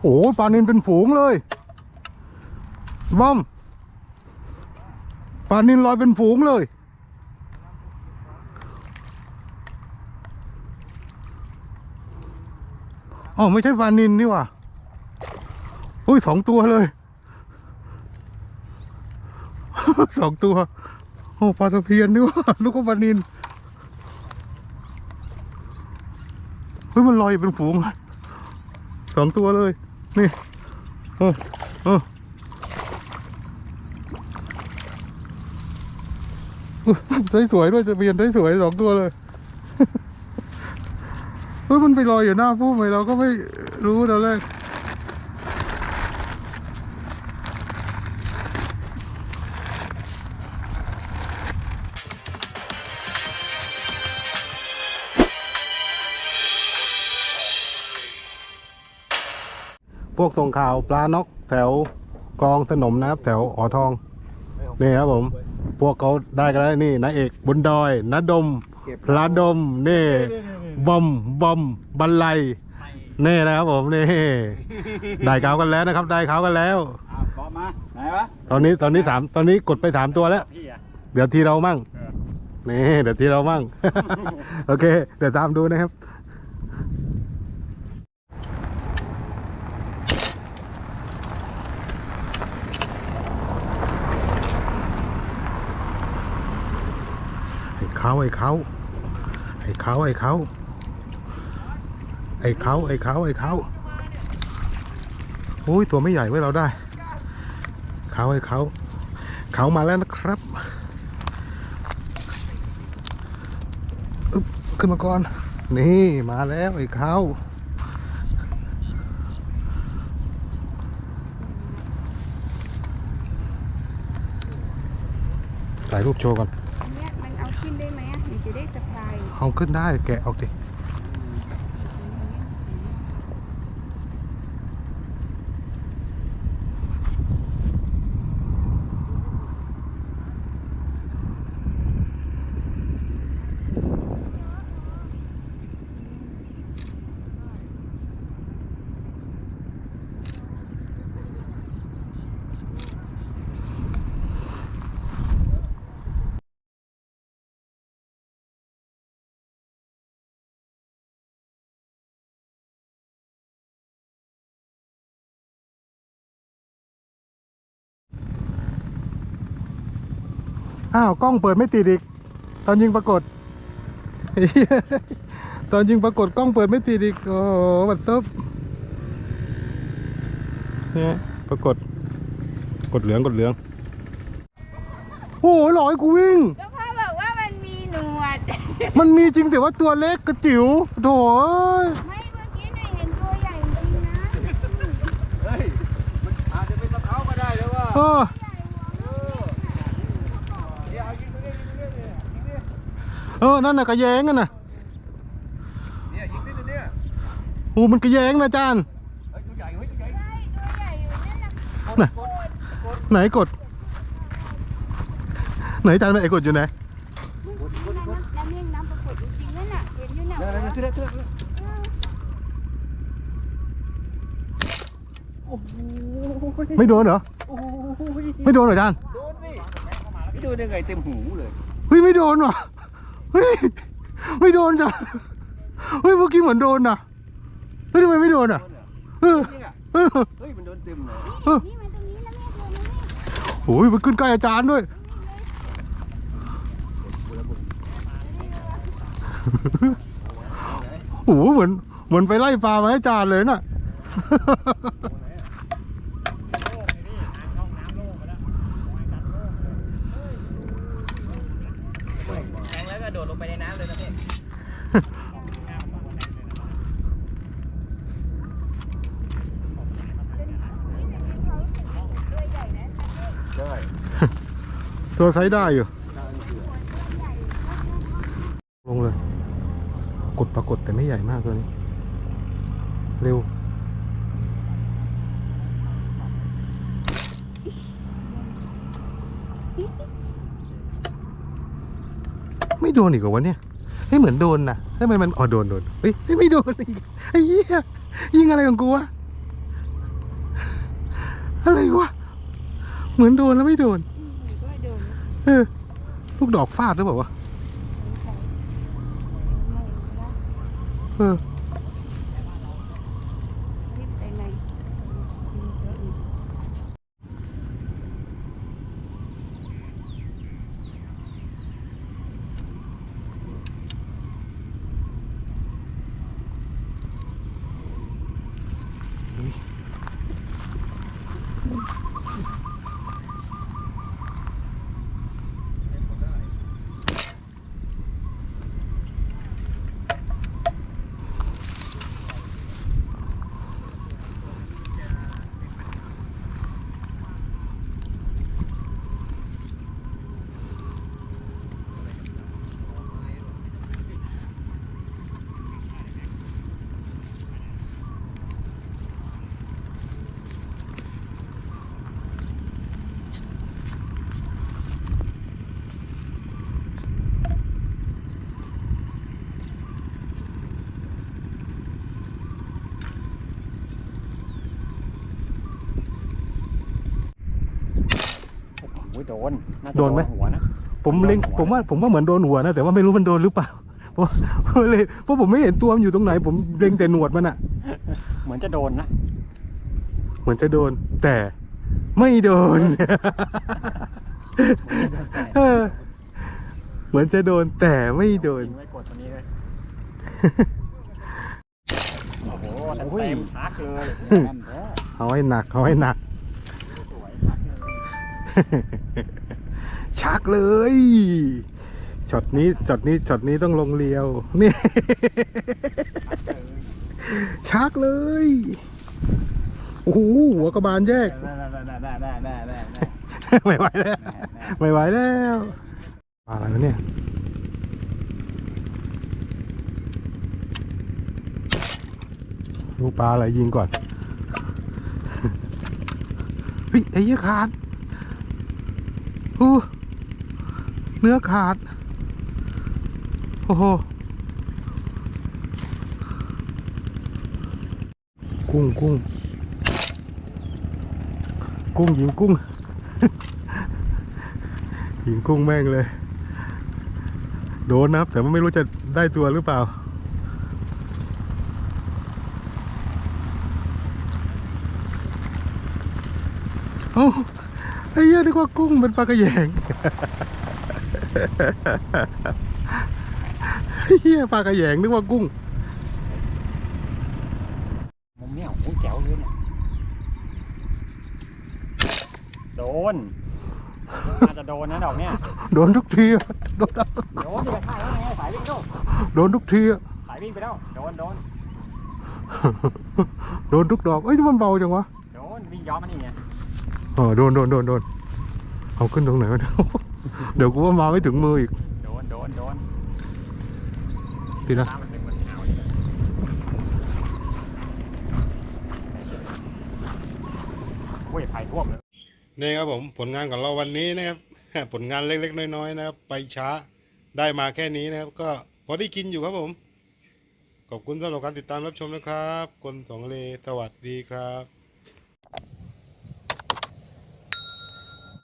โอ้ปลานินเป็นฝูงเลยบอมปลานินลอยเป็นฝูงเลย อ๋อไม่ใช่ปลานินนี่ว่าอุ้ยสองตัวเลย สองตัว โอ้ปลาตะเพียนนี่ว่าลูกก็ปลานินเฮ้ยมันลอยเป็นฝูงเลยสองตัวเลย นี่โอ้โอ้ได้สวยด้วยจะเพียนได้สวยสองตัวเลยเฮ้ยมันไปลอยอยู่หน้าพุ่มไปเราก็ไม่รู้ตอนแรก พวกส่งข่าวปลานกแถวกองสนมนะครับ แถวอ่อทองนี่ครับผม พวกเขาได้กันแล้วนี่นายเอกบุญดอยนดมพระดมนี่บอมบอมบันไลนี่นะครับผมนี่ได้เขากันแล้วนะครับ ได้เขากันแล้วอะบอกมาไหนวะตอนนี้ตอนนี้สามตอนนี้กดไปสามตัวแล้วพี่อะเดี๋ยวทีเรามั่งเออนี่เดี๋ยวทีเรามั่งโอเค เดี๋ยวตามดูนะครับ ไอ้เขาไอ้เขาไอ้เขาไอ้เขาไอ้เขาไอ้เขาไอ้เขาโอ้ยตัวไม่ใหญ่ไว้เราได้ เขาไอ้เขาเขามาแล้วนะครับอึ๊บขึ้นมาก่อน นี่มาแล้วไอ้เขาถ่ายรูปโชว์ก่อน เอาขึ้นได้แกะออกดิ อ้าวกล้องเปิดไม่ติดอีก ตอนยิงปรากฏ ตอนยิงปรากฏกล้องเปิดไม่ติดอีก โอ้โหบัดซบเนี่ยปรากฏ กดเหลืองกดเหลือง โอ้โหหลอยกูวิ่ง ก็พ่อบอกว่ามันมีหนวด มันมีจริงแต่ว่าตัวเล็กกระจิ๋วโถเอ้ยไม่เมื่อกี้หน่อยเห็นตัวใหญ่จริงนะ เฮ้ย มันอาจจะเป็นตะเขาก็ได้แล้วว่า เออ เดี๋ยวเอายิงตัวนี้ยิงตัวนี้เนี่ยยิงดิ เออ นั่นน่ะกระแยงกันน่ะเนี่ยยิงดิตัวเนี้ยโอ้มันกระแยงนะจานเฮ้ยตัวใหญ่เฮ้ยตัวใหญ่ใช่ตัวใหญ่อยู่นั่นน่ะกดกดกดไหนกด ไหนจานไอ้กดอยู่ไหนนั่นน่ะน้ำเลี้ยงน้ำปรากฏจริงๆนั่นน่ะเห็นอยู่น่ะนั่นนั่นขึ้นได้ขึ้นได้ขึ้นได้โอ้โหไม่โดนเหรอโอ้โหไม่โดนเหรอจานโดนสิไม่โดนยังไงเต็มหูเลยเฮ้ยไม่โดนว่ะ เฮ้ยไม่โดนจ้ะเฮ้ยเมื่อกี้เหมือนโดนนะเฮ้ยทำไมไม่โดนอะโดนเหรอเออจริงอะเออเฮ้ยมันโดนเต็มเลยเออนี่มันตรงนี้นะแม่ตัวนี้โอ้ยมันขึ้นใกล้อาจารย์ด้วยโอ้โหเหมือนเหมือนไปไล่ปลามาให้อาจารย์เลยน่ะ โดดลงไปในน้ำเลยนะพี่ใช่ตัวไซส์ได้อยู่ ลงเลย กดปรากฏแต่ไม่ใหญ่มากตัวนี้ เร็ว ไม่โดนอีกเหรอวะเนี่ยเฮ้ยเหมือนโดนนะทำไมมันอ๋อโดนโดนเฮ้ยไม่โดนอีกไอ้เหี้ยยิงอะไรของกูวะอะไรวะเหมือนโดนแล้วไม่โดนอืมมันก็โดนเออลูกดอกฟาดหรือเปล่าวะเออ รีบไปใน โอ้ ยโดนน่าจะโดนไหม หัวนะ ผมเล็งผมว่าผมว่าเหมือนโดนหัวนะ แต่ว่าไม่รู้มันโดนหรือเปล่าเพราะเพราะเลยเพราะผมไม่เห็นตัวมันอยู่ตรงไหน ผมเล็งแต่หนวดมันอะเหมือนจะโดนนะ เหมือนจะโดน แต่ไม่โดน เออเหมือนจะโดนแต่ไม่โดนยิงไม่กดตัวนี้เลย โอ้โหเต็มๆชักเลย แน่นแท้เอาให้หนักเอาให้หนักสวยชักเลย ชักเลยช็อตนี้ช็อตนี้ช็อตนี้ต้องลงเลียว นี่ ชักเลย โอ้โหหัวกระบาลแยก ไม่ไหวแล้ว ไม่ไหวแล้วปลาอะไรวะเนี่ยดูปลาอะไรยิงก่อน เฮ้ยไอ้เหี้ยขาด โอ้เนื้อขาด โอ้โห กุ้งกุ้งกุ้งยิงกุ้งยิงกุ้งแม่งเลย โดนนะครับ แต่ว่าไม่รู้จะได้ตัวหรือเปล่าเอ้ ไอ้เหี้ยนึกว่ากุ้งเป็นปลากระแยงไอ้เหี้ยปลากระแยงนึกว่ากุ้งมุมเนี้ยโอ้ยแจ๋วเลยเนี่ยโดนน่าจะโดนนะดอกเนี้ยโดนทุกทีอะโดนโดนที่ไปฆ่าแล้วไงสายวิ่งโดนโดนทุกทีอะสายวิ่งไปแล้วโดนโดนโดนทุกดอกเอ้ยมันเบาจังวะโดนวิ่งย้อมมันนี่ไง เออโดนโดนโดนโดนเอาขึ้นตรงไหนวะเนี่ย เดี๋ยวกูว่ามาไม่ถึงมืออีก โดนโดนโดนทีนะ น้ำมันเป็นเหมือนหาวนี่เลยโอ้ยไผ่ท่วมเลย นี่ครับผมผลงานของเราวันนี้นะครับ ผลงานเล็กๆ น้อยๆนะครับ ไปช้าได้มาแค่นี้นะครับ ก็พอได้กินอยู่ครับผม ขอบคุณสำหรับการติดตามรับชมนะครับ คนสองเลสวัสดีครับ